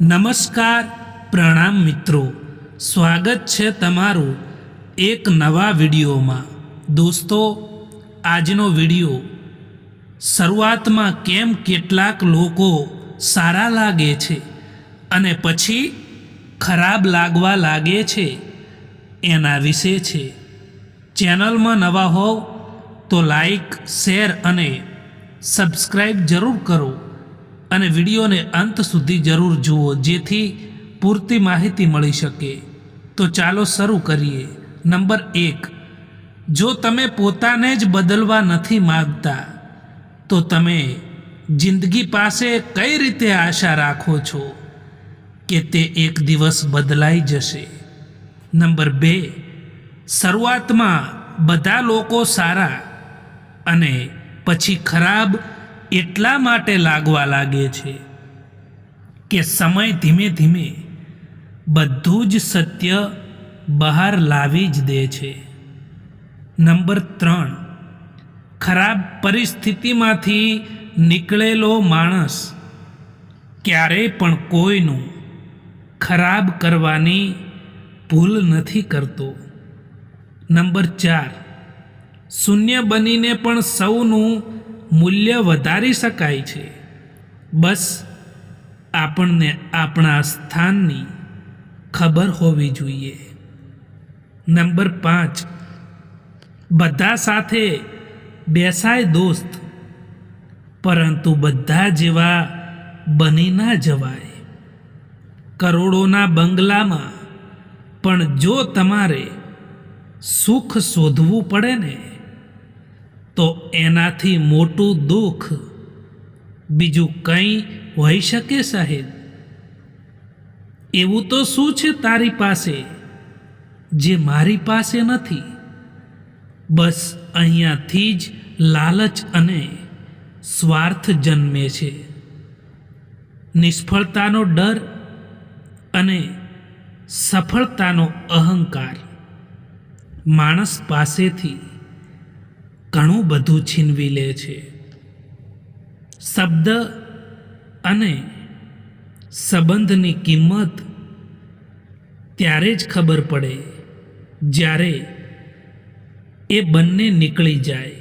નમસ્કાર પ્રણામ મિત્રો. સ્વાગત છે તમારું એક નવા વિડીયોમાં. દોસ્તો, આજનો વીડિયો શરૂઆતમાં કેમ કેટલાક લોકો સારા લાગે છે અને પછી ખરાબ લાગવા લાગે છે એના વિશે છે. ચેનલમાં નવા હોવ તો લાઈક, શેર અને સબસ્ક્રાઈબ જરૂર કરો. અને વિડીયોને અંત સુધી જરૂર જુઓ, જેથી પૂરતી માહિતી મળી શકે. તો ચાલો શરૂ કરીએ. નંબર એક. જો તમે પોતાને જ બદલવા નથી માગતા, તો તમે જિંદગી પાસે કઈ રીતે આશા રાખો છો કે તે એક દિવસ બદલાઈ જશે? નંબર બે. શરૂઆતમાં બધા લોકો સારા અને પછી ખરાબ એટલા માટે લાગવા લાગે છે કે સમય ધીમે ધીમે બધું જ સત્ય બહાર લાવી જ દે છે. નંબર ત્રણ. ખરાબ પરિસ્થિતિમાંથી નીકળેલો માણસ ક્યારેય પણ કોઈનું ખરાબ કરવાની ભૂલ નથી કરતો. નંબર ચાર. શૂન્ય બનીને પણ સૌનું મૂલ્ય વધારી શકાય છે. બસ આપણને આપણા સ્થાનની ખબર હોવી જોઈએ. નંબર પાંચ. બધા સાથે બેસાય દોસ્ત. પરંતુ બધા જેવા બની ના જવાય. કરોડોના બંગલામાં પણ જો તમારે સુખ શોધવું પડે ને તો એનાથી મોટું દુઃખ બીજું કંઈ હોઈ શકે સાહેબ? એવું તો શું છે તારી પાસે, જે મારી પાસે નથી? બસ અહીંયાથી જ લાલચ અને સ્વાર્થ જન્મે છે. નિષ્ફળતાનો ડર અને સફળતાનો અહંકાર માણસ પાસેથી ઘણું બધું છીનવી લે છે. શબ્દ અને સંબંધની કિંમત ત્યારે જ ખબર પડે જ્યારે એ બંને નીકળી જાય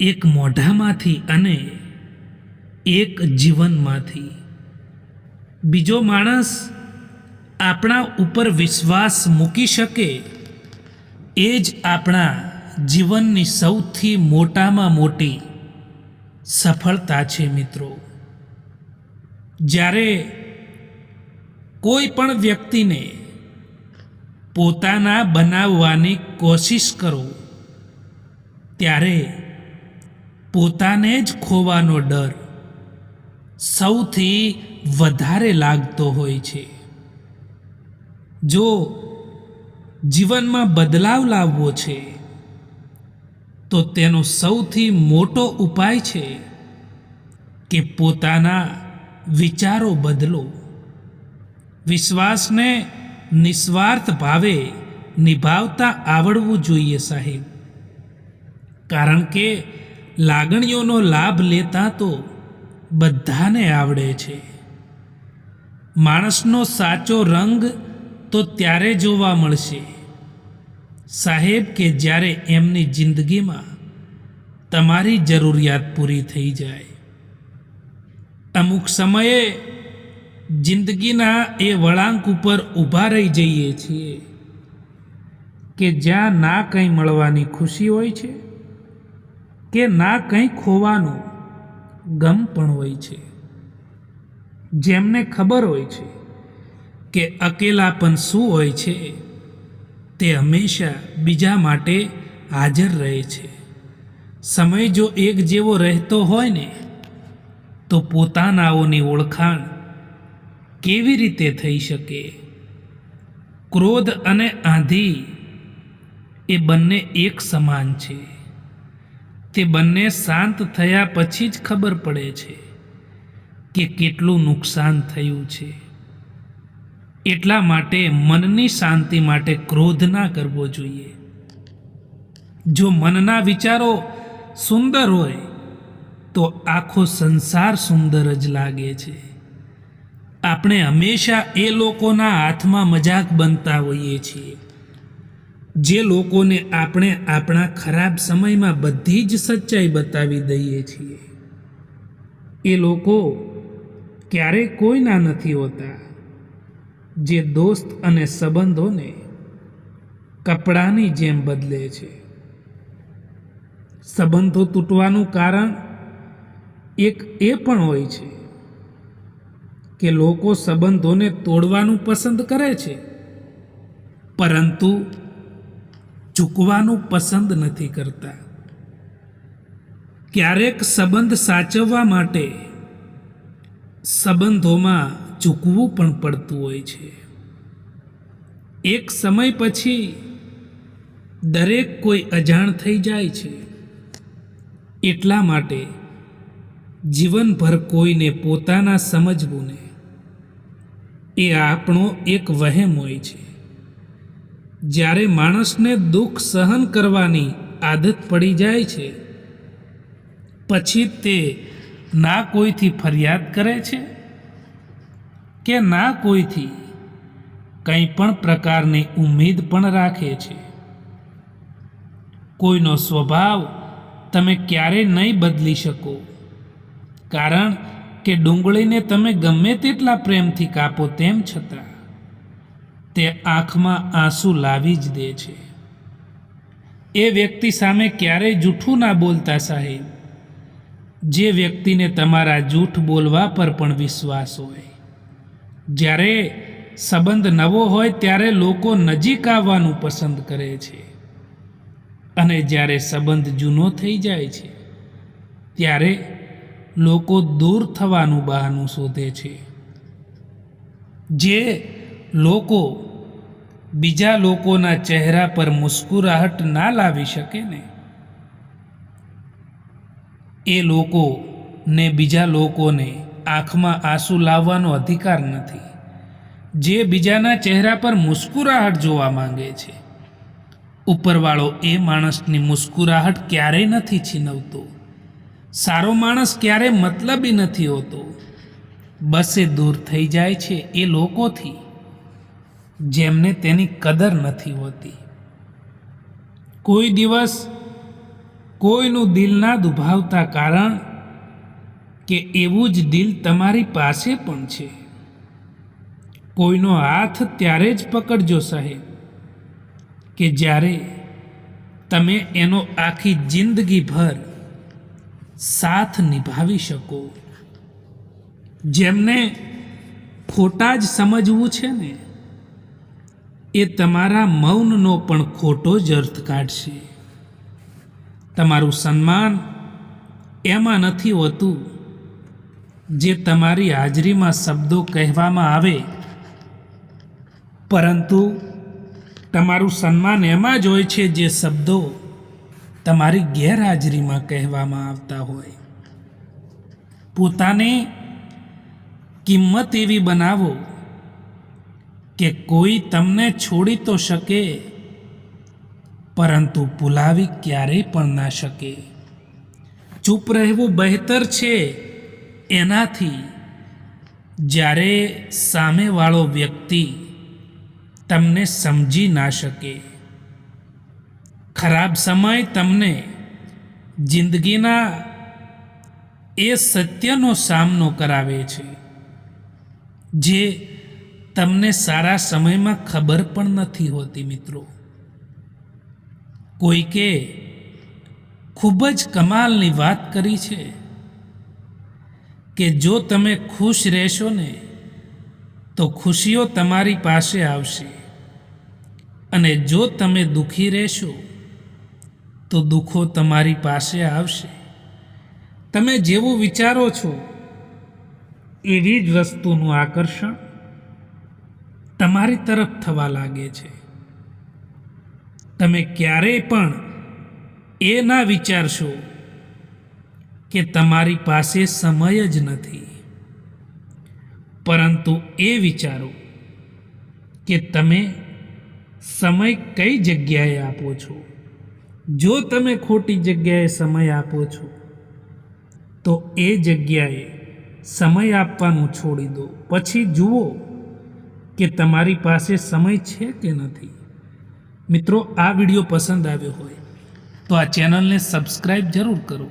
એક મોઢામાંથી અને એક જીવનમાંથી. બીજો માણસ આપણા ઉપર વિશ્વાસ મૂકી શકે એ જ આપણા જીવનની સૌથી મોટામાં મોટી સફળતા છે મિત્રો. જ્યારે કોઈ પણ વ્યક્તિને પોતાના બનાવવાની કોશિશ કરો, ત્યારે પોતાને જ ખોવાનો ડર સૌથી વધારે લાગતો હોય છે. જો જીવનમાં બદલાવ લાવવો છે તો તેનો સૌથી મોટો ઉપાય છે કે પોતાના વિચારો બદલો. વિશ્વાસને નિસ્વાર્થ ભાવે નિભાવતા આવડવું જોઈએ સાહેબ. કારણ કે લાગણીઓનો લાભ લેતા તો બધાને આવડે છે. માણસનો સાચો રંગ તો ત્યારે જોવા મળશે. સાહેબ કે જ્યારે એમની જિંદગીમાં તમારી જરૂરિયાત પૂરી થઈ જાય. અમુક સમયે જિંદગીના એ વળાંક ઉપર ઊભા રહી જઈએ છીએ કે જ્યાં ના કંઈ મળવાની ખુશી હોય છે કે ના કંઈ ખોવાનું ગમ પણ હોય છે. જેમને ખબર હોય છે કે અકેલાપણ શું હોય છે તે હંમેશા બીજા માટે હાજર રહે છે. સમય જો એક જેવો રહેતો હોય ને, તો પોતાનાઓની ઓળખાણ કેવી રીતે થઈ શકે? ક્રોધ અને આંધી એ બંને એક સમાન છે. તે બંને શાંત થયા પછી જ ખબર પડે છે કે કેટલું નુકસાન થયું છે. એટલા માટે મનની શાંતિ માટે ક્રોધ ના કરવો જોઈએ. જો મનના વિચારો સુંદર હોય, તો આખો સંસાર સુંદર જ લાગે છે. આપણે હંમેશા એ લોકોના હાથમાં મજાક બનતા હોઈએ છીએ. જે લોકોને આપણે આપણા ખરાબ સમયમાં બધી જ સચ્ચાઈ બતાવી દઈએ છીએ. એ લોકો ક્યારેય કોઈના નથી હોતા. જે દોસ્ત અને સંબંધોને કપડાની જેમ બદલે છે. સંબંધો તૂટવાનું કારણ એક એ પણ હોય છે કે લોકો સંબંધોને તોડવાનું પસંદ કરે છે, પરંતુ ચૂકવાનું પસંદ નથી કરતા. ક્યારેક સંબંધ સાચવવા માટે સંબંધોમાં ચૂકવું પણ પડતું હોય છે. એક સમય પછી દરેક કોઈ અજાણ થઈ જાય છે. એટલા માટે જીવનભર કોઈને પોતાના સમજવું ને એ આપણો એક વહેમ હોય છે. જ્યારે માણસને દુઃખ સહન કરવાની આદત પડી જાય છે, પછી તે ના કોઈથી ફરિયાદ કરે છે? કે ના કોઈથી? કંઈ પણ પ્રકારની ઉમ્મીદ પણ રાખે છે. કોઈનો સ્વભાવ તમે ક્યારેય નહીં બદલી શકો. કારણ કે ડુંગળીને તમે ગમે તેટલા પ્રેમથી કાપો તેમ છતાં, તે આંખમાં આંસુ લાવી જ દે છે. એ વ્યક્તિ સામે ક્યારેય જૂઠું ના બોલતા સાહેબ. જે વ્યક્તિને તમારા જૂઠ બોલવા પર પણ વિશ્વાસ હોય. જ્યારે સંબંધ નવો હોય ત્યારે લોકો નજીક આવવાનું પસંદ કરે છે. અને જ્યારે સંબંધ જૂનો થઈ જાય છે, ત્યારે લોકો દૂર થવાનું બહાનું શોધે છે. જે લોકો બીજા લોકોના ચહેરા પર મુસ્કુરાહટ ના લાવી શકે ને, એ લોકોને બીજા લોકોને આંખમાં આંસુ લાવવાનો અધિકાર નથી. જે બીજાના ચહેરા પર મુસ્કુરાહટ જોવા માંગે છે. ઉપરવાળો એ માણસની મુસ્કુરાહટ ક્યારેય નથી છીનવતો. સારો માણસ ક્યારે મતલબી નથી હોતો. બસે દૂર થઈ જાય છે એ લોકોથી, જેમને તેની કદર નથી હોતી. કોઈ દિવસ કોઈનું દિલ ના દુભાવતા કારણ કે એવું જ દિલ તમારી પાસે પણ છે. કોઈનો હાથ ત્યારે જ પકડજો સાહેબ, કે જ્યારે તમે એનો આખી જિંદગીભર સાથ નિભાવી શકો. જેમને ખોટા જ સમજવું છે ને, એ તમારા મૌનનો પણ ખોટો જ અર્થ કાઢશે. તમારું સન્માન એમાં નથી હોતું. જે તમારી હાજરીમાં શબ્દો કહેવામાં આવે, પરંતુ તમારું સન્માન એમાં જ હોય છે જે શબ્દો તમારી ગેરહાજરીમાં કહેવામાં આવતા હોય. પોતાને કિંમત એવી બનાવો કે કોઈ તમને છોડી તો શકે, પરંતુ ભૂલાવી ક્યારેય પણ ના શકે. ચૂપ રહેવું બહેતર છે. એનાથી જ્યારે સામેવાળો વ્યક્તિ તમને સમજી ના શકે. ખરાબ સમય તમને જિંદગીના એ સત્યનો સામનો કરાવે છે, જે તમને સારા સમયમાં ખબર પણ નથી હોતી મિત્રો. કોઈકે ખૂબ જ કમાલની વાત કરી છે. કે જો તમે ખુશ રહેશો ને, તો ખુશીઓ તમારી પાસે આવશે. અને જો તમે દુઃખી રહેશો, તો દુઃખો તમારી પાસે આવશે. તમે જેવું વિચારો છો, એવી જ વસ્તુનું આકર્ષણ તમારી તરફ થવા લાગે છે. તમે ક્યારેય પણ એ ના વિચારશો કે તમારી પાસે સમય જ નથી. પરંતુ એ વિચારો કે તમે સમય કઈ જગ્યાએ આપો છો? જો તમે ખોટી જગ્યાએ સમય આપો છો, તો એ જગ્યાએ સમય આપવાનું છોડી દો. પછી જુઓ કે તમારી પાસે સમય છે કે નથી. મિત્રો, આ વીડિયો પસંદ આવ્યો હોય તો આ ચેનલને સબસ્ક્રાઈબ જરૂર કરો.